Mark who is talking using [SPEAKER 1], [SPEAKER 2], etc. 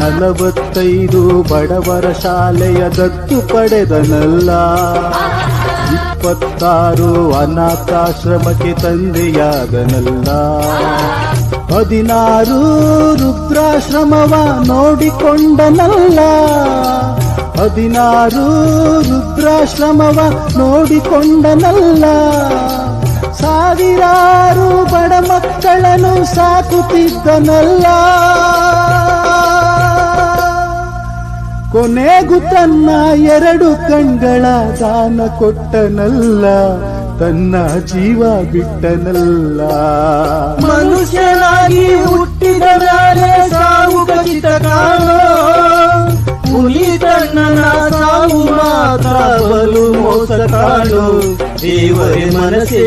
[SPEAKER 1] ನಲವತ್ತೈದು ಬಡವರ ಶಾಲೆಯ ದತ್ತು ಪಡೆದನಲ್ಲ. ಇಪ್ಪತ್ತಾರು ಅನಾಥಾಶ್ರಮಕ್ಕೆ ತಂದೆಯಾದನಲ್ಲ. ಹದಿನಾರು ರುದ್ರಾಶ್ರಮವ ನೋಡಿಕೊಂಡನಲ್ಲ. ಹದಿನಾರು ರುದ್ರಾಶ್ರಮವ ನೋಡಿಕೊಂಡನಲ್ಲ. ಸಾವಿರಾರು ಬಡ ಮಕ್ಕಳನ್ನು ಸಾಕುತ್ತಿದ್ದನಲ್ಲ. ಕೊನೆಗೂ ತನ್ನ ಎರಡು ಕಣ್ಗಳ ದಾನ ಕೊಟ್ಟನಲ್ಲ, ತನ್ನ ಜೀವ ಬಿಟ್ಟನಲ್ಲ
[SPEAKER 2] ಮನುಷ್ಯನಾಗಿ ಹುಟ್ಟಿದ ಸಾವು ಖಚಿತ ಕಾಣೋ ಹುಲಿ ತನ್ನ ಸಾವು ಮಾತ್ರ ಬಲು ಮೋಸ ಕಾಣೋ ದೇವರೇ ಮನಸ್ಸೇ.